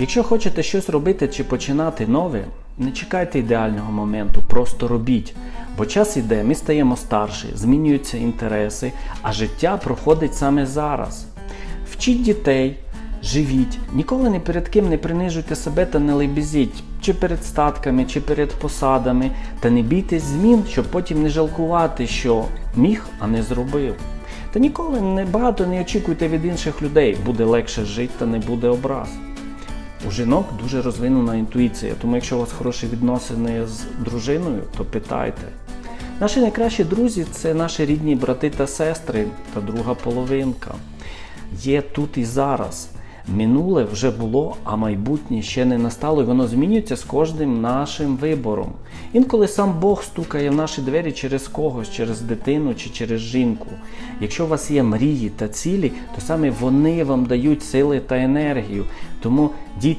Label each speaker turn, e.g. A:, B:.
A: Якщо хочете щось робити чи починати нове, не чекайте ідеального моменту, просто робіть. Бо час іде, ми стаємо старші, змінюються інтереси, а життя проходить саме зараз. Вчіть дітей, живіть, ніколи ні перед ким не принижуйте себе та не лебезіть, чи перед статками, чи перед посадами, та не бійтесь змін, щоб потім не жалкувати, що міг, а не зробив. Та ніколи не багато не очікуйте від інших людей, буде легше жити та не буде образ. У жінок дуже розвинена інтуїція, тому якщо у вас хороші відносини з дружиною, то питайте. Наші найкращі друзі це наші рідні брати та сестри та друга половинка. Є тут і зараз. Минуле вже було, а майбутнє ще не настало, і воно змінюється з кожним нашим вибором. Інколи сам Бог стукає в наші двері через когось, через дитину чи через жінку. Якщо у вас є мрії та цілі, то саме вони вам дають сили та енергію. Тому дійте